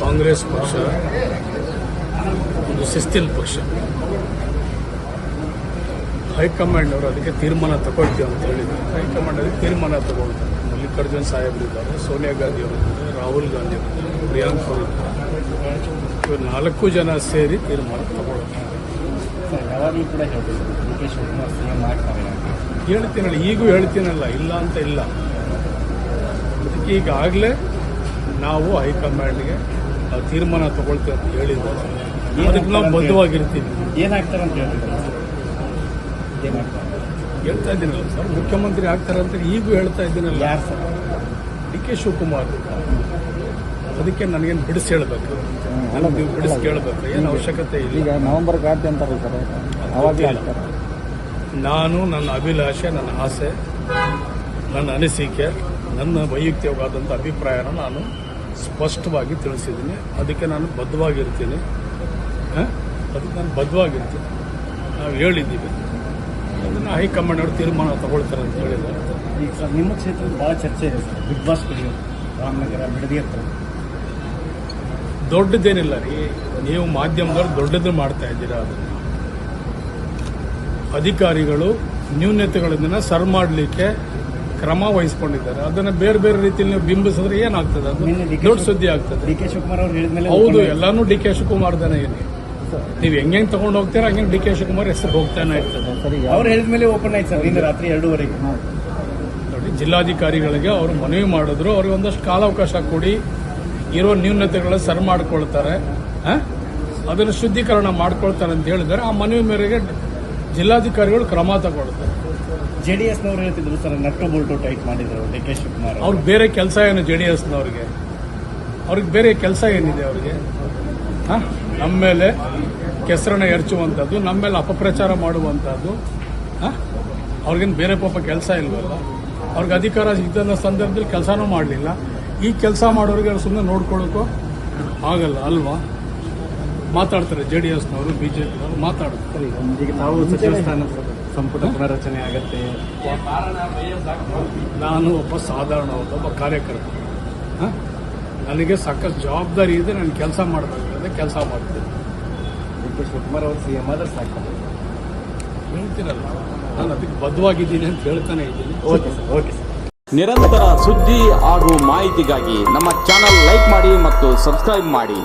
ಕಾಂಗ್ರೆಸ್ ಪಕ್ಷ ಒಂದು ಶಿಸ್ತಿನ ಪಕ್ಷ. ಹೈಕಮಾಂಡ್ ಅವರು ಅದಕ್ಕೆ ತೀರ್ಮಾನ ತಗೊಳ್ತೀವಿ ಅಂತ ಹೇಳಿದ್ದಾರೆ ಹೈಕಮಾಂಡ್ ಅದಕ್ಕೆ ತೀರ್ಮಾನ ತಗೊಳ್ತಾರೆ. ಮಲ್ಲಿಕಾರ್ಜುನ್ ಸಾಹೇಬರಿದ್ದಾರೆ ಸೋನಿಯಾ ಗಾಂಧಿ ಅವರು ರಾಹುಲ್ ಗಾಂಧಿ ಅವರು ಪ್ರಿಯಾಂಕ್ ಅವರು ಇವರು ನಾಲ್ಕು ಜನ ಸೇರಿ ತೀರ್ಮಾನ ತಗೊಳ್ತಾರೆ. ಯಾವಾಗಲೂ ಕೂಡ ಹೇಳ್ತೀನಲ್ಲ ಈಗೂ ಹೇಳ್ತೀನಲ್ಲ ಇಲ್ಲ ಅಂತ ಇಲ್ಲ. ಅದಕ್ಕೆ ಈಗಾಗಲೇ ನಾವು ಹೈಕಮಾಂಡ್ಗೆ ತೀರ್ಮಾನ ತಗೊಳ್ತೀವಿ ಅಂತ ಹೇಳಿದ್ರು ಅದಕ್ಕೆ ನಾವು ಬದ್ಧವಾಗಿರ್ತೀವಿ. ಏನಾಗ್ತಾರೆ ಅಂತ ಹೇಳ್ತಾ ಇದ್ದೀನಲ್ಲ ಸರ್. ಮುಖ್ಯಮಂತ್ರಿ ಆಗ್ತಾರೆ ಅಂತ ಈಗೂ ಹೇಳ್ತಾ ಇದ್ದೀನಲ್ಲ. ಸರ್? D K Shivakumar. ಅದಕ್ಕೆ ನನಗೇನು ಬಿಡಿಸಿ ಹೇಳ್ಬೇಕು? ನೀವು ಬಿಡಿಸಿ ಕೇಳಬೇಕು. ಏನು ಅವಶ್ಯಕತೆ ಇಲ್ಲ. ಈಗ ನವೆಂಬರ್ ಗಾಡಿ ಅಂತಾರೆ ಸರ್ ನಾನು ನನ್ನ ಅಭಿಲಾಷೆ ನನ್ನ ಆಸೆ ನನ್ನ ಅನಿಸಿಕೆ ನನ್ನ ವೈಯಕ್ತಿಕವಾದಂಥ ಅಭಿಪ್ರಾಯನ ನಾನು ಸ್ಪಷ್ಟವಾಗಿ ತಿಳಿಸಿದ್ದೀನಿ. ಅದಕ್ಕೆ ನಾನು ಬದ್ಧವಾಗಿರ್ತೀನಿ? ಅದಕ್ಕೆ ನಾನು ಬದ್ಧವಾಗಿರ್ತೀನಿ. ನಾವು ಹೇಳಿದ್ದೀವಿ. ಅದನ್ನು ಹೈಕಮಾಂಡ್ ಅವರು ತೀರ್ಮಾನ ತಗೊಳ್ತಾರೆ ಅಂತ ಹೇಳಿದ್ದಾರೆ. ಈಗ ಸರ್ ನಿಮ್ಮ ಕ್ಷೇತ್ರದ ಭಾಳ ಚರ್ಚೆ ಇದೆ ಸರ್. ಬಿಗ್ ಬಾಸ್ ಕುಡಿಯೋದು ರಾಮನಗರ ಬಿಡದಿ ಹತ್ರ. ದೊಡ್ಡದೇನಿಲ್ಲ ರೀ. ನೀವು ಮಾಧ್ಯಮದವ್ರು ದೊಡ್ಡದು ಮಾಡ್ತಾ ಇದ್ದೀರಾ ಅದನ್ನು ಅಧಿಕಾರಿಗಳು ನ್ಯೂನತೆಗಳನ್ನ ಸರ್ ಮಾಡಲಿಕ್ಕೆ ಕ್ರಮ ವಹಿಸ್ಕೊಂಡಿದ್ದಾರೆ. ಅದನ್ನ ಬೇರೆ ಬೇರೆ ರೀತಿಯಲ್ಲಿ ನೀವು ಬಿಂಬಿಸಿದ್ರೆ ಏನಾಗ್ತದೆ? ಅದು ದೊಡ್ಡ ಸುದ್ದಿ ಆಗ್ತದೆ. ಡಿ ಕೆ ಶಿವಕುಮಾರ್ ಅವರು ಹೇಳಿದ್ಮೇಲೆ ಹೌದು ಎಲ್ಲಾನು ಡಿ ಕೆ ಶಿವಕುಮಾರ್ ಶಿವಕುಮಾರ್ದನೇ ಇರಿ ನೀವು ಹೆಂಗೆ ತಗೊಂಡು ಹೋಗ್ತೀರಾ ಹಂಗೆ ಡಿ ಕೆ ಶಿವಕುಮಾರ್ ಹೆಸರು ಹೋಗ್ತಾನೆ ಇರ್ತದೆ. ಸರಿ ಅವ್ರು ಹೇಳಿದ್ಮೇಲೆ ಓಪನ್ ಆಯ್ತು ಸರ್ ನಿನ್ನೆ ರಾತ್ರಿ ಎರಡೂವರೆಗೆ. ನೋಡಿ ಜಿಲ್ಲಾಧಿಕಾರಿಗಳಿಗೆ ಅವರು ಮನವಿ ಮಾಡಿದ್ರು. ಅವ್ರಿಗೆ ಒಂದಷ್ಟು ಕಾಲಾವಕಾಶ ಕೊಡಿ. ಇರೋ ನ್ಯೂನತೆಗಳ ಸರಿ ಮಾಡ್ಕೊಳ್ತಾರೆ? ಅದನ್ನು ಶುದ್ಧೀಕರಣ ಮಾಡ್ಕೊಳ್ತಾರೆ ಅಂತ ಹೇಳಿದ್ರೆ ಆ ಮನವಿ ಮೇರೆಗೆ ಜಿಲ್ಲಾಧಿಕಾರಿಗಳು ಕ್ರಮ ತಗೊಳ್ತಾರೆ. ಜೆ ಡಿ ಎಸ್ನವ್ರು ಹೇಳ್ತಿದ್ರು ಸರ್ ನಟ್ಟು ಬೋಲ್ಟು ಟೈಟ್ ಮಾಡಿದ್ರು ಡಿ ಕೆ ಶಿವಕುಮಾರ್. ಅವ್ರಿಗೆ ಬೇರೆ ಕೆಲಸ ಏನು ಜೆ ಡಿ ಎಸ್ನವ್ರಿಗೆ ಅವ್ರಿಗೆ ಬೇರೆ ಕೆಲಸ ಏನಿದೆ ಅವ್ರಿಗೆ? ನಮ್ಮ ಮೇಲೆ ಕೆಸರನ್ನ ಎರಚುವಂಥದ್ದು ನಮ್ಮ ಮೇಲೆ ಅಪಪ್ರಚಾರ ಮಾಡುವಂಥದ್ದು? ಅವ್ರಿಗೇನು ಬೇರೆ ಪಾಪ ಕೆಲಸ ಇಲ್ವಲ್ಲ? ಅವ್ರಿಗೆ ಅಧಿಕಾರ ಇದ್ದಂಥ ಸಂದರ್ಭದಲ್ಲಿ ಕೆಲಸನೂ ಮಾಡಲಿಲ್ಲ. ಈ ಕೆಲಸ ಮಾಡೋರಿಗೆ ಸುಮ್ಮನೆ ನೋಡ್ಕೊಳ್ಳೋಕ್ಕೂ ಆಗಲ್ಲ ಅಲ್ವಾ? ಮಾತಾಡ್ತಾರೆ ಜೆ ಡಿ ಎಸ್ನವರು ಬಿ ಜೆ ಪಿಯವರು ಮಾತಾಡ್ತಾರೆ. ಈಗ ತಾವು ಸಚಿವ ಸ್ಥಾನ ಸಂಪುಟ ಪುನರಚನೆ ಆಗತ್ತೆ. ನಾನು ಒಬ್ಬ ಸಾಧಾರಣ ಒಬ್ಬ ಕಾರ್ಯಕರ್ತ. ನನಗೆ ಸಾಕಷ್ಟು ಜವಾಬ್ದಾರಿ ಇದೆ ನಾನು ಕೆಲಸ ಮಾಡಬೇಕಾದ್ರೆ ಕೆಲಸ ಮಾಡ್ತೀನಿ. ಡಿ ಶಿವಕುಮಾರ್ ಅವರು ಸಿ ಎಂ ಆದ್ರೆ ಸಾಕು. ಹೇಳ್ತೀರಲ್ಲ ನಾನು ಅದಕ್ಕೆ ಬದ್ಧವಾಗಿದ್ದೀನಿ ಅಂತ ಹೇಳ್ತಾನೆ ಇದ್ದೀನಿ. Okay sir okay sir. ನಿರಂತರ ಸುದ್ದಿ ಹಾಗೂ ಮಾಹಿತಿಗಾಗಿ ನಮ್ಮ ಚಾನಲ್ ಲೈಕ್ ಮಾಡಿ ಮತ್ತು ಸಬ್ಸ್ಕ್ರೈಬ್ ಮಾಡಿ.